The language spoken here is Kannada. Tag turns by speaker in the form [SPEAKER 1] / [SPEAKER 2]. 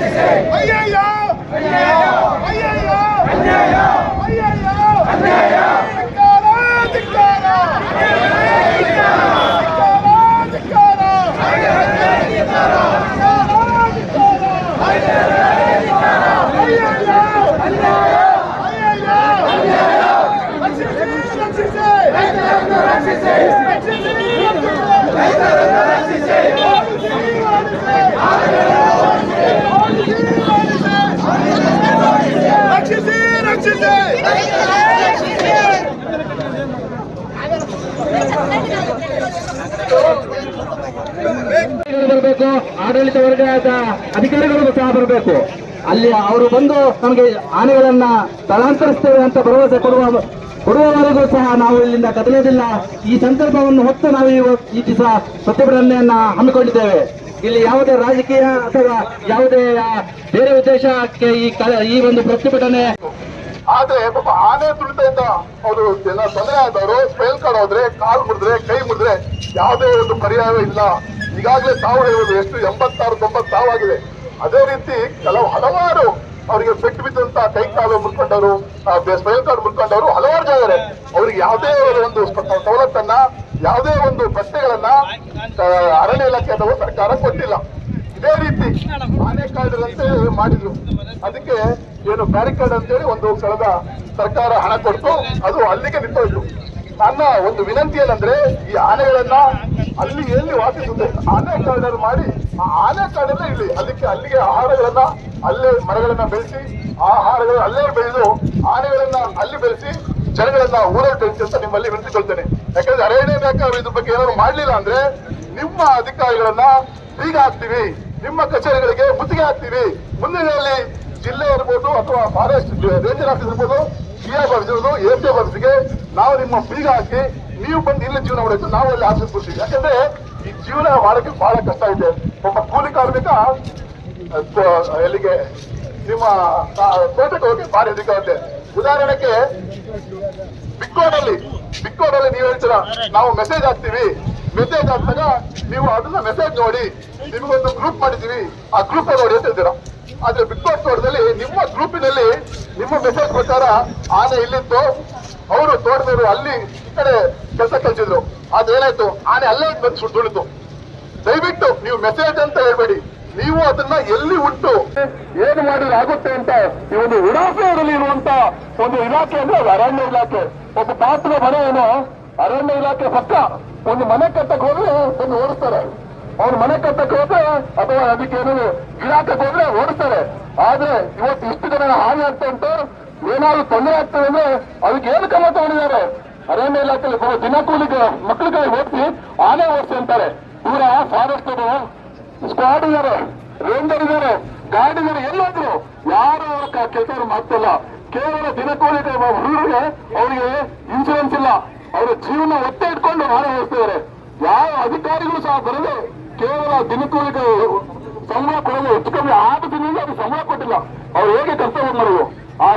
[SPEAKER 1] 哎呀呀哎呀呀哎呀呀哎呀呀。
[SPEAKER 2] ಬರಬೇಕು. ಆಡಳಿತ ವರ್ಗದ ಅಧಿಕಾರಿಗಳು ಸಹ ಬರಬೇಕು. ಅಲ್ಲಿ ಅವರು ಬಂದು ನಮಗೆ ಆನೆಗಳನ್ನ ಸ್ಥಳಾಂತರಿಸ್ತೇವೆ ಅಂತ ಭರವಸೆ ಕೊಡುವ ಕೊಡುವವರೆಗೂ ಸಹ ನಾವು ಇಲ್ಲಿಂದ ಕದಲೋದಿಲ್ಲ. ಈ ಸಂದರ್ಭವನ್ನು ಹೊತ್ತು ನಾವು ಈ ದಿವಸ ಪ್ರತಿಭಟನೆಯನ್ನ ಹಮ್ಮಿಕೊಂಡಿದ್ದೇವೆ. ಇಲ್ಲಿ ಯಾವುದೇ ರಾಜಕೀಯ ಅಥವಾ ಯಾವುದೇ ಬೇರೆ ಉದ್ದೇಶಕ್ಕೆ ಈ ಈ ಒಂದು ಪ್ರತಿಭಟನೆ
[SPEAKER 1] ಆದ್ರೆ ಪಾಪ ಆನೆ ತುಳಿತದಿಂದ ಅವರು ಜನ ತೊಂದರೆ ಆದವರು, ಸ್ಪೆಲ್ ಕಾರ್ಡ್ ಹೋದ್ರೆ ಕಾಲ್ ಮುರಿದ್ರೆ, ಕೈ ಮುರಿದ್ರೆ ಯಾವುದೇ ಒಂದು ಪರಿಹಾರ ಇಲ್ಲ. ಈಗಾಗಲೇ ಸಾವು ಹೇಳುವುದು ಎಷ್ಟು ಎಂಬತ್ತಾರು, ತೊಂಬತ್ತು ಸಾವಾಗಿದೆ ಅದೇ ರೀತಿ ಕೆಲವು ಹಲವಾರು ಅವರಿಗೆ ಪೆಟ್ಟು ಬಿದ್ದಂತ ಕೈ ಕಾಲು ಮುಟ್ಕೊಂಡವರು ಸ್ಪೆಲ್ ಕಾರ್ಡ್ ಮುಟ್ಕೊಂಡವರು ಹಲವಾರು ಜನ ಇದ್ದಾರೆ ಅವ್ರಿಗೆ ಯಾವುದೇ ಒಂದು ಸವಲತ್ತನ್ನ, ಯಾವುದೇ ಒಂದು ಬಟ್ಟೆಗಳನ್ನ ಅರಣ್ಯ ಇಲಾಖೆ ಅಥವಾ ಸರ್ಕಾರ ಕೊಟ್ಟಿಲ್ಲ. ಕಾರ್ಡ್ ಅಂತ ಮಾಡಿದ್ರು. ಅದಕ್ಕೆ ಏನು ಬ್ಯಾರಿಕೇಡ್ ಅಂತೇಳಿ ಒಂದು ಸ್ಥಳದ ಸರ್ಕಾರ ಹಣ ಕೊಡ್ತು. ಅದು ಅಲ್ಲಿಗೆ ನಿಂತೋಯ್ತು. ನನ್ನ ಒಂದು ವಿನಂತಿ ಏನಂದ್ರೆ, ಈ ಆನೆಗಳನ್ನ ಅಲ್ಲಿ ಎಲ್ಲಿ ವಾಸಿಸುತ್ತೆ? ಆನೆ ಕಾರ್ಡರ್ ಮಾಡಿ, ಆ ಆನೆ ಕಾಡಲ್ಲೇ ಇಲ್ಲಿ ಅದಕ್ಕೆ ಅಲ್ಲಿಗೆ ಆಹಾರಗಳನ್ನ ಅಲ್ಲೇ ಮರಗಳನ್ನ ಬೆಳೆಸಿ, ಆ ಆಹಾರಗಳನ್ನ ಅಲ್ಲೇ ಬೆಳೆದು, ಆನೆಗಳನ್ನ ಅಲ್ಲಿ ಬೆಳೆಸಿ, ಜನಗಳನ್ನ ಊರಲ್ಲಿ ಬೆಳೆಸಿ ಅಂತ ನಿಮ್ಮಲ್ಲಿ ವಿನಂತಿಕೊಳ್ತೇನೆ. ಯಾಕಂದ್ರೆ ಅರಣ್ಯ ಇದ್ರ ಬಗ್ಗೆ ಏನಾದ್ರು ಮಾಡ್ಲಿಲ್ಲ ಅಂದ್ರೆ ನಿಮ್ಮ ಅಧಿಕಾರಿಗಳನ್ನ ಬೀಗ ಹಾಕ್ತೀವಿ. ನಿಮ್ಮ ಕಚೇರಿಗಳಿಗೆ ಮುತ್ತಿಗೆ ಹಾಕ್ತೀವಿ ಮುಂದಿನಲ್ಲಿ ಜಿಲ್ಲೆ ಇರ್ಬೋದು ಅಥವಾ ಫಾರೆಸ್ಟ್ ರೇಂಜರ್ ಆಫೀಸ್ ಇರ್ಬೋದು ಸಿಆರ್ ಆಫೀಸ್ ಇರ್ಬೋದು ಎ ಸಿ ಆಫೀಸ್ಗೆ ನಾವು ನಿಮ್ಮ ಬೀಗ ಹಾಕಿ ನೀವು ಬಂದು ಇಲ್ಲಿ ಜೀವನ ಹೊಡೆಯಿತು ನಾವು ಅಲ್ಲಿ ಆಫೀಸ್ ಕೊಡ್ತೀವಿ. ಯಾಕಂದ್ರೆ ಈ ಜೀವನ ಮಾಡೋಕ್ಕೆ ಬಹಳ ಕಷ್ಟ ಇದೆ. ಒಬ್ಬ ಕೂಲಿ ಕಾರ್ಮಿಕ ಎಲ್ಲಿಗೆ, ನಿಮ್ಮ ತೋಟಕ್ಕೆ ಹೋಗಿ ಭಾರಿ ಅಧಿಕಾರತೆ ಉದಾಹರಣೆಗೆ ಬಿಕ್ಕೋಡಲ್ಲಿ ಬಿಕ್ಕೋಡಲ್ಲಿ ನೀವು ಹೇಳ್ತೀರಾ, ನಾವು ಮೆಸೇಜ್ ಹಾಕ್ತೀವಿ. ಮೆಸೇಜ್ ಹಾಕಿದಾಗ ನೀವು ಅದನ್ನ ಮೆಸೇಜ್ ನೋಡಿ, ನಿಮಗೊಂದು ಗ್ರೂಪ್ ಮಾಡಿದೀವಿ ಆ ಗ್ರೂಪ್ ನೋಡಿ ಅಂತ ಹೇಳ್ತೀರಾ? ಆದ್ರೆ ಬಾಸ್ ತೋಟದಲ್ಲಿ ನಿಮ್ಮ ಗ್ರೂಪಿನಲ್ಲಿ ನಿಮ್ಮ ಮೆಸೇಜ್ ಪ್ರಕಾರ ಆನೆ ಇಲ್ಲಿತ್ತು, ಅವರು ತೋಟದವರು ಅಲ್ಲಿ ಈ ಕಡೆ ಕೆಲಸ ಕಲ್ಸಿದ್ರು. ಆದ್ರೆ ಏನಾಯ್ತು? ಆನೆ ಅಲ್ಲೇ ಬಂದು ಸುಟ್ಟುಳಿತು ದಯವಿಟ್ಟು ನೀವು ಮೆಸೇಜ್ ಅಂತ ಹೇಳ್ಬೇಡಿ. ನೀವು ಅದನ್ನ ಎಲ್ಲಿ ಉಂಟು? ಏನು ಮಾಡಿದ್ರೆ ಆಗುತ್ತೆ ಅಂತ ಈ ಒಂದು ಉಡಾಫೆಯಲ್ಲಿ ಇರುವಂತ ಒಂದು ಇಲಾಖೆ ಅಂದ್ರೆ ಅದು ಅರಣ್ಯ ಇಲಾಖೆ. ಒಬ್ಬ ಪಾತ್ರ ಮನೆ ಏನು? ಅರಣ್ಯ ಇಲಾಖೆ ಪಕ್ಕ. ಒಂದು ಮನೆ ಕಟ್ಟಕ್ಕೆ ಹೋದ್ರೆ ಒಂದು ಓಡಿಸ್ತಾರೆ. ಅವ್ರ ಮನೆ ಕಟ್ಟಕ್ಕೆ ಹೋದ್ರೆ ಅಥವಾ ಅದಕ್ಕೆ ಏನಾದ್ರು ಇಲಾಖೆಗೆ ಹೋದ್ರೆ ಓಡಿಸ್ತಾರೆ. ಆದ್ರೆ ಇವತ್ತು ಇಷ್ಟು ಜನ ಹಾನಿ ಆಗ್ತಾ ಉಂಟು. ಏನಾದ್ರು ತೊಂದರೆ ಆಗ್ತದೆ ಅಂದ್ರೆ ಅದಕ್ಕೆ ಏನು ಕ್ರಮ ತಗೊಂಡಿದ್ದಾರೆ ಅರಣ್ಯ ಇಲಾಖೆಯಲ್ಲಿ ಬರೋ ದಿನಕೂಲಿಗೆ ಮಕ್ಕಳಿಗೆ ಹೋಗ್ತಿ ಆನೆ ಓಡಿಸಿ ಅಂತಾರೆ. ಇವರ ಫಾರೆಸ್ಟ್ ಸ್ಕ್ವಾಡ್ ಇದಾರೆ ರೇಂಜರ್ ಇದಾರೆ ಗಾರ್ಡ್ ಇದಾರೆ ಎಲ್ಲಾದ್ರು ಯಾರು ಅವರ ಕೆಲಸ ಮಾಡ್ತಿಲ್ಲ ಕೇವಲ ದಿನಕೂಲಿಗೆ ಹುಡುಗರಿಗೆ ಅವರಿಗೆ ಇನ್ಶೂರೆನ್ಸ್ ಇಲ್ಲ. ಅವರ ಜೀವನ ಒತ್ತೆ ಇಟ್ಕೊಂಡು ಆನೆ ಹೋಗ್ತಿದ್ದಾರೆ ಯಾವ ಅಧಿಕಾರಿಗಳು ಸಹ ಬರದೆ ಕೇವಲ ದಿನಕೂಲಿಗೆ ಸಂಬಳ ಕೊಡಲು ಹೆಚ್ಚು ಕಮ್ಮಿ ಆರು ದಿನದಿಂದ ಅದು ಸಂಬಳ ಕೊಟ್ಟಿಲ್ಲ. ಅವ್ರು ಹೇಗೆ ಕರ್ತವ್ಯ ಮಾಡುವ ಆ